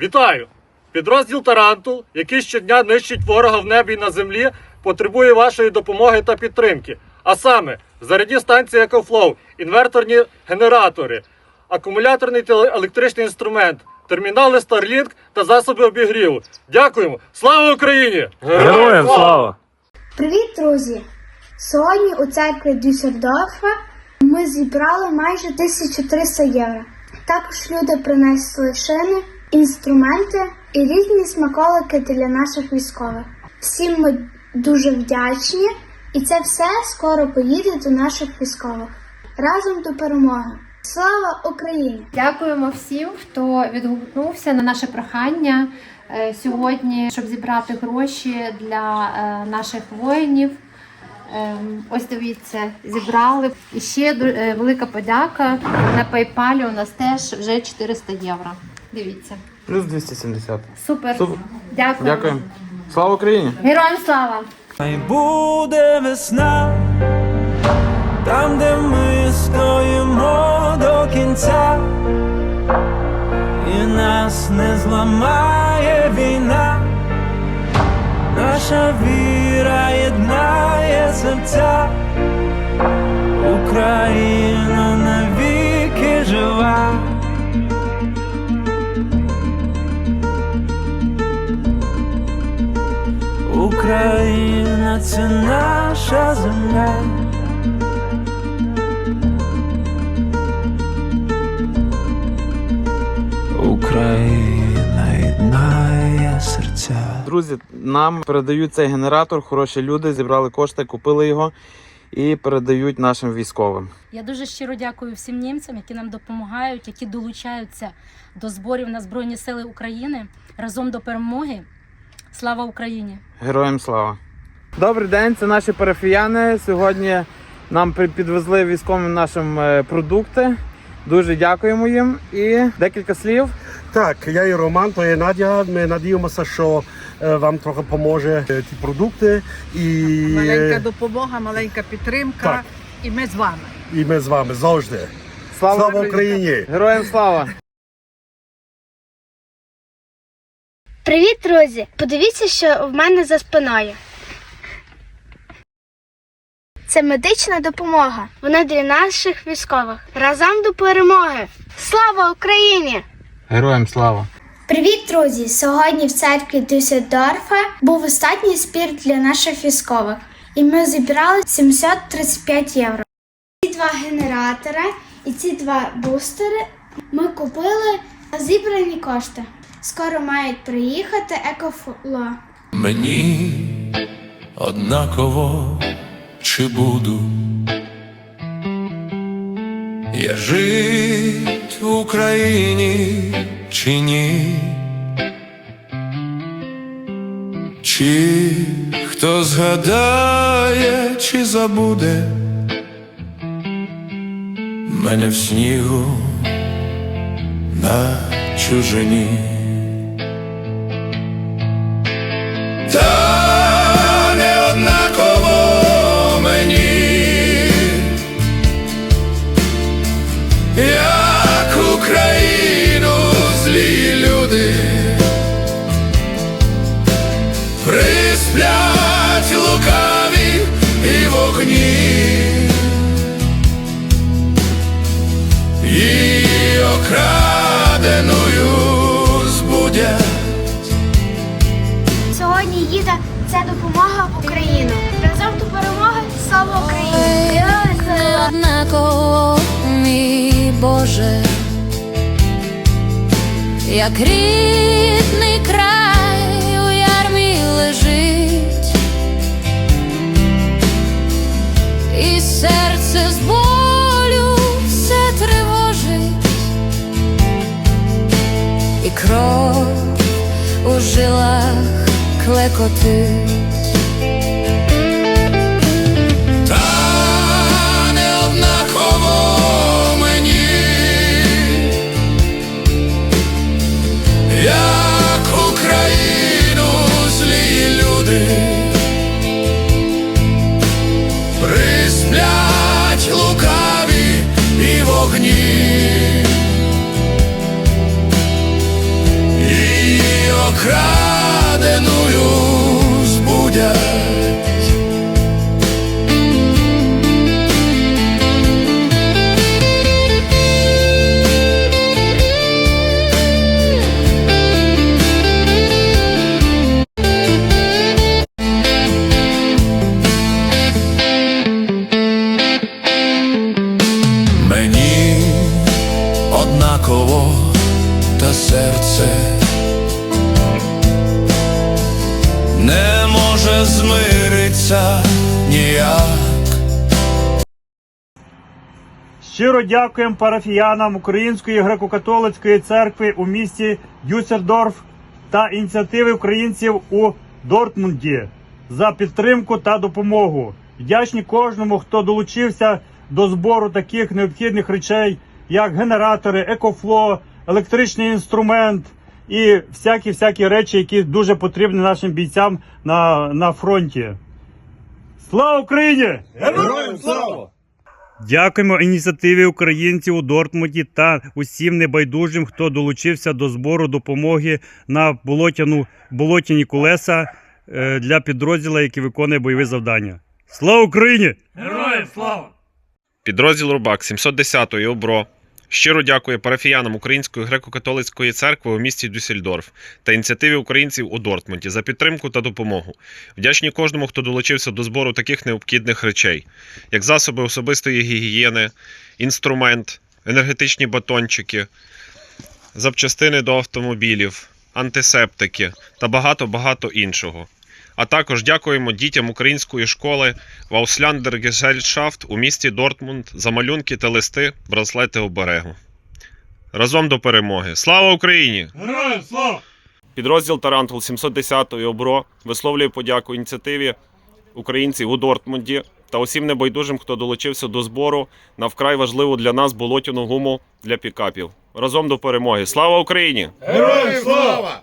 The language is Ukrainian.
Вітаю! Підрозділ Тарантул, який щодня нищить ворога в небі і на землі, потребує вашої допомоги та підтримки. А саме зарядні станції EcoFlow, інверторні генератори, акумуляторний та електричний інструмент, термінали Starlink та засоби обігріву. Дякуємо! Слава Україні! Героям слава! Привіт, друзі! Сьогодні у церкві Дюссельдорфа ми зібрали майже 1300 євро. Також люди принесли шини, інструменти і різні смаколики для наших військових. Всім ми дуже вдячні, і це все скоро поїде до наших військових. Разом до перемоги! Слава Україні! Дякуємо всім, хто відгукнувся на наше прохання е, сьогодні, щоб зібрати гроші для е, наших воїнів. Ем, Ось дивіться, зібрали. І ще е, велика подяка на PayPal у нас теж вже 400 євро. Дивіться. Плюс 270. Супер. Супер. Дякую. Дякуємо. Слава Україні! Героям слава! Хай буде весна, там, де ми стоїмо до кінця, і нас не зламає війна, наша віра єднає серця, земля. Україна єднає серця. Друзі, нам передають цей генератор. Хороші люди зібрали кошти, купили його і передають нашим військовим. Я дуже щиро дякую всім німцям, які нам допомагають, які долучаються до зборів на Збройні Сили України разом до перемоги. Слава Україні! Героям слава! Добрий день, це наші парафіяни. Сьогодні нам підвезли військовим нашим е, продукти. Дуже дякуємо їм. І декілька слів. Так, я і Роман, то є Надя. Ми надіємося, що е, вам трохи поможе е, ті продукти. І, Маленька допомога, маленька підтримка, Так. і ми з вами. і ми з вами завжди. Слава, Слава Україні! Героям слава! Привіт, друзі! Подивіться, що в мене за спиною. Це медична допомога. Вона для наших військових. Разом до перемоги! Слава Україні! Героям слава! Привіт, друзі! Сьогодні в церкві Дюссельдорфа був останній збір для наших військових, і ми зібрали 735 євро. Ці два генератори і ці два бустери ми купили на зібрані кошти. Скоро мають приїхати екофло. Мені однаково чи буду я жить в Україні чи ні? Чи хто згадає, чи забуде мене в снігу на чужині? Україну злі люди присплять лукаві і вогні, і окраденою збудять. Сьогодні їде ця допомога в Україну. Разом до перемоги! Слава Україні! Як рідний край у ярмі лежить, і серце з болю все тривожить, і кров у жилах клекотить. Сбудят. Мені однаково та серце не може змириться ніяк. Щиро дякуємо парафіянам Української греко-католицької церкви у місті Дюссельдорф та ініціативи українців у Дортмунді за підтримку та допомогу. Вдячні кожному, хто долучився до збору таких необхідних речей, як генератори, екофло, електричний інструмент і всякі всякі речі, які дуже потрібні нашим бійцям на, на фронті. Слава Україні! Героям слава! Дякуємо ініціативі українців у Дортмунді та усім небайдужим, хто долучився до збору допомоги на болотяну, болотяні колеса е, для підрозділу, який виконує бойові завдання. Слава Україні! Героям слава! Підрозділ Рубак 710-ї ОБРО щиро дякує парафіянам Української греко-католицької церкви у місті Дюссельдорф та ініціативі українців у Дортмунді за підтримку та допомогу. Вдячні кожному, хто долучився до збору таких необхідних речей, як засоби особистої гігієни, інструмент, енергетичні батончики, запчастини до автомобілів, антисептики та багато-багато іншого. А також дякуємо дітям української школи Ваусландер Gesellschaft у місті Дортмунд за малюнки та листи, браслети оберегу. Разом до перемоги. Слава Україні! Героям слава! Підрозділ Тарантул 710-ї ОБРО висловлює подяку ініціативі українців у Дортмунді та усім небайдужим, хто долучився до збору на вкрай важливу для нас болотяну гуму для пікапів. Разом до перемоги. Слава Україні! Героям слава!